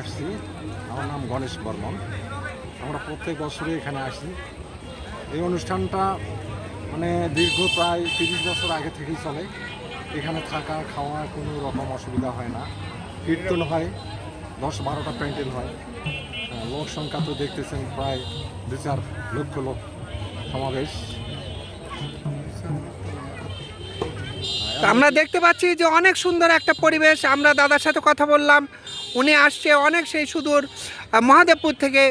আসছি আমার নাম গণেশ বর্মন। আমরা প্রত্যেক বছরই এখানে আসি। এই অনুষ্ঠানটা মানে দীর্ঘ প্রায় তিরিশ বছর আগে থেকেই চলে। এখানে থাকা, খাওয়া কোনো রকম অসুবিধা হয় না। কীর্তন হয়, দশ বারোটা প্যান্ডেল হয়। লোক সংখ্যা তো দেখতেছেন প্রায় দু চার লক্ষ লোক সমাবেশ। আমরা দেখতে পাচ্ছি যে অনেক সুন্দর একটা পরিবেশ। আমরা দাদার সাথে কথা বললাম। উনি আসছে অনেক সেই সুদূর মহাদেবপুর থেকে।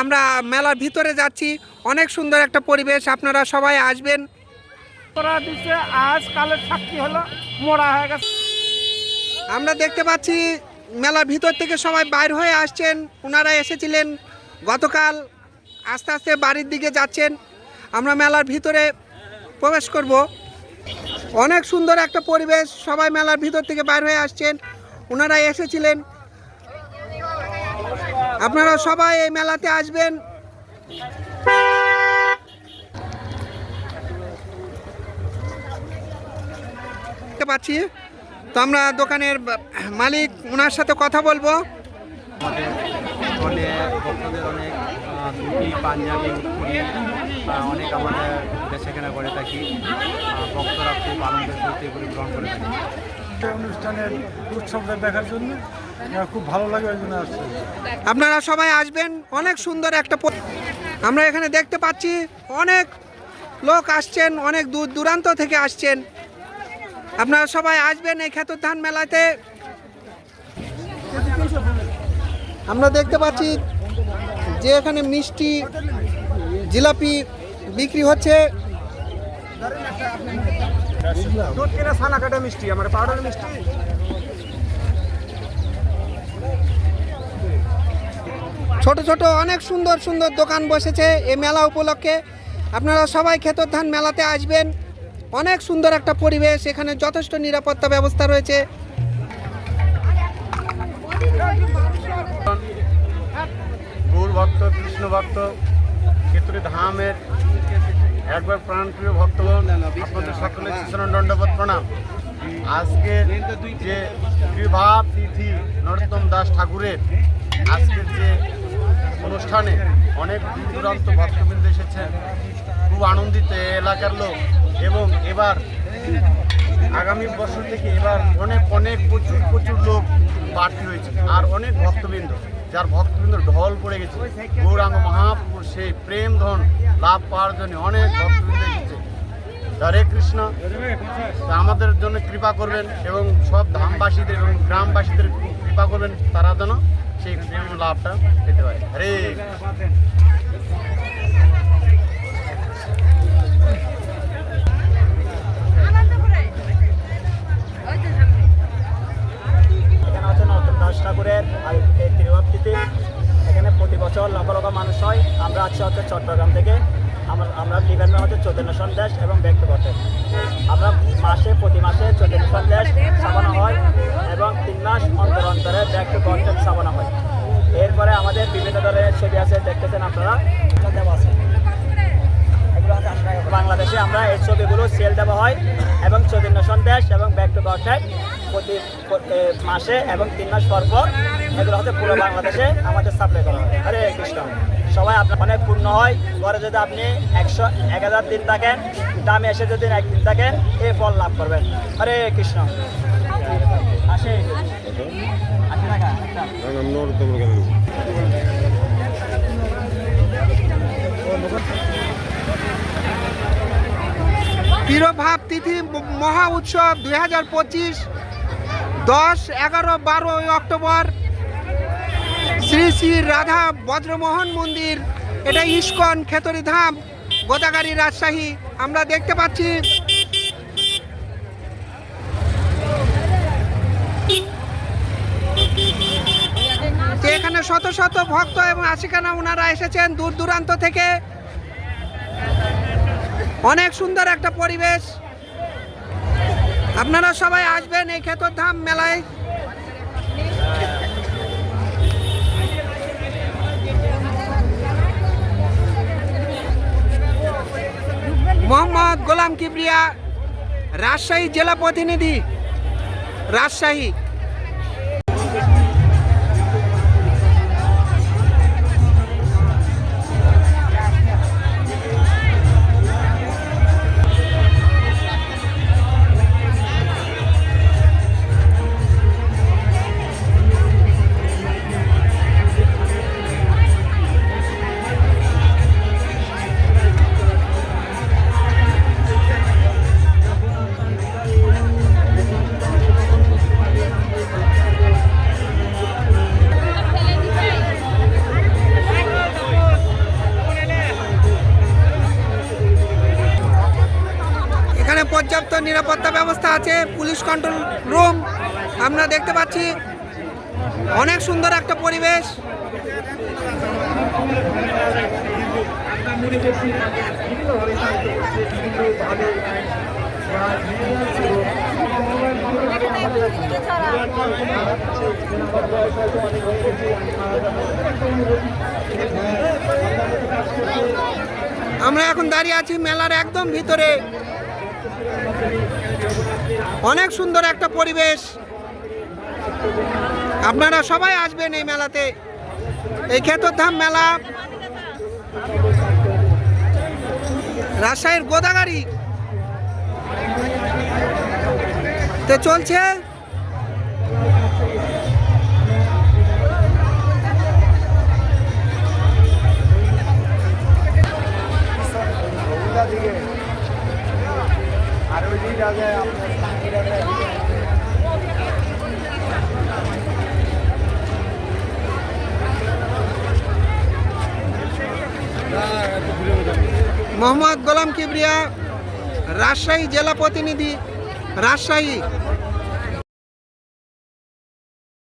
আমরা মেলার ভিতরে যাচ্ছি। অনেক সুন্দর একটা পরিবেশ। আপনারা সবাই আসবেন। করা দিচ্ছে আজ কালের সাক্ষী হলো মোড়া হয়ে গেছে। আমরা দেখতে পাচ্ছি মেলার ভিতর থেকে সবাই বাইর হয়ে আসছেন। ওনারা এসেছিলেন গতকাল। আস্তে আস্তে বাড়ির দিকে যাচ্ছেন। আমরা মেলার ভিতরে প্রবেশ করব। অনেক সুন্দর একটা পরিবেশ। সবাই মেলার ভিতর থেকে বাইর হয়ে আসছেন। ওনারা এসেছিলেন। আপনারা সবাই এই মেলাতে আসবেন। পাচ্ছি। তো আমরা দোকানের মালিক, ওনার সাথে কথা বলব। আমাদের ভক্তদের অনেক ধুতি পাঞ্জাবি আহ, অনেক আমাদের দেশে কেনা করে থাকি। ভক্তরা খুব আনন্দের সহিত এগুলি গ্রহণ করে থাকি। অনুষ্ঠানের উৎসবটা দেখার জন্য খুব ভালো লাগে ওই জন্য আসছে। আপনারা সবাই আসবেন অনেক সুন্দর একটা আমরা এখানে দেখতে পাচ্ছি অনেক লোক আসছেন অনেক দূর দূরান্ত থেকে আসছেন। আপনারা সবাই আসবেন এই ধান মেলাতে। আমরা দেখতে পাচ্ছি যে এখানে মিষ্টি জিলাপি বিক্রি হচ্ছে। দুধ কিনে ছানা কাটা মিষ্টি আমার পাউডার মিষ্টি। ছোট ছোট অনেক সুন্দর সুন্দর দোকান বসেছে এই মেলা উপলক্ষে। আপনারা সবাই ধান মেলাতে আসবেন। অনেক সুন্দর একটা পরিবেশ এখানে যথেষ্ট নিরাপত্তা ব্যবস্থা রয়েছে। গৌর ভক্ত, কৃষ্ণ ভক্ত, কেতুরি ধামের একবার প্রাণপ্রিয় ভক্তগণ, আপনাদের সকলে শিশন দণ্ডবত প্রণাম। আজকে যে বিভাব তিথি নরোত্তম দাস ঠাকুরের আজকের যে অনুষ্ঠানে অনেক দূর দূরান্ত ভক্তবৃন্দ এসেছেন। খুব আনন্দিত এলাকার লোক এবং এবার আগামী বছর থেকে এবার অনেক অনেক প্রচুর প্রচুর লোক বাড়তি হয়েছে আর অনেক ভক্তবৃন্দ, যার ভক্তবৃন্দ ঢল পড়ে গেছে। গৌরাঙ্গ মহাপুর সেই প্রেম ধন লাভ পাওয়ার জন্য অনেক ভক্তবৃন্দ এসেছে। হরে কৃষ্ণ। আমাদের জন্য কৃপা করবেন এবং সব ধামবাসীদের এবং গ্রামবাসীদের কৃপা করবেন তারা যেন সেই প্রেম লাভটা পেতে পারে। হরে ঠাকুরের তিরুভাবতিথি এখানে প্রতি বছর লক্ষ লক্ষ মানুষ হয়। আমরা আছি হচ্ছে চট্টগ্রাম থেকে। আমরা আমরা বিভিন্ন হচ্ছে চৈতন্য সন্দেশ এবং ব্যক্তিগত। আমরা মাসে, প্রতি মাসে চৈতন্য সন্দেশ ছাপানো হয় এবং তিন মাস অন্তর অন্তরে ব্যক্তি কন্টেন্ট ছাপানো হয়। এরপরে আমাদের বিভিন্ন ধরনের ছবি আছে, দেখতেছেন আপনারা। বাংলাদেশে আমরা এই ছবিগুলো সেল দেওয়া হয় এবং চৈতন্য সন্দেশ এবং ব্যাক টু গডেড প্রতি মাসে এবং তিন মাস পর পর এগুলো হচ্ছে পুরো বাংলাদেশে আমাদের সাপ্লাই করা হয়। হরে কৃষ্ণ। সবাই আপনার অনেক পূর্ণ হয়। ঘরে যদি আপনি একশো এক হাজার দিন থাকেন দামে এসে যদি একদিন থাকেন এই ফল লাভ করবেন। হরে কৃষ্ণ। আসে। আশি টাকা একটা। তিরোভাব তিথি মহা উৎসব দুই হাজার পঁচিশ, দশ, এগারো, বারো অক্টোবর। শ্রী শ্রী রাধা বজ্রমোহন মন্দির, এটা ইস্কন খেতরি ধাম গোদাগাড়ি রাজশাহী। আমরা দেখতে পাচ্ছি। এখানে শত শত ভক্ত এবং আশিকানা ওনারা এসেছেন দূর দূরান্ত থেকে। অনেক সুন্দর একটা পরিবেশ। আপনারা সবাই আসবেন এই ক্ষেত্র ধাম মেলায়। মোহাম্মদ গোলাম কিবরিয়া, রাজশাহী জেলা প্রতিনিধি, রাজশাহী। নিরাপত্তা ব্যবস্থা আছে, পুলিশ কন্ট্রোল রুম আমরা দেখতে পাচ্ছি অনেক সুন্দর একটা পরিবেশ। আমরা এখন দাঁড়িয়ে আছি মেলার একদম ভিতরে। অনেক সুন্দর একটা পরিবেশ। আপনারা সবাই আসবেন এই মেলাতে। এই ক্ষেতধাম মেলা। রাজশাহীর গোদাগাড়ি। তে চলছে। মোহাম্মদ গোলাম কিবরিয়া রাজশাহী জেলা প্রতিনিধি রাজশাহী।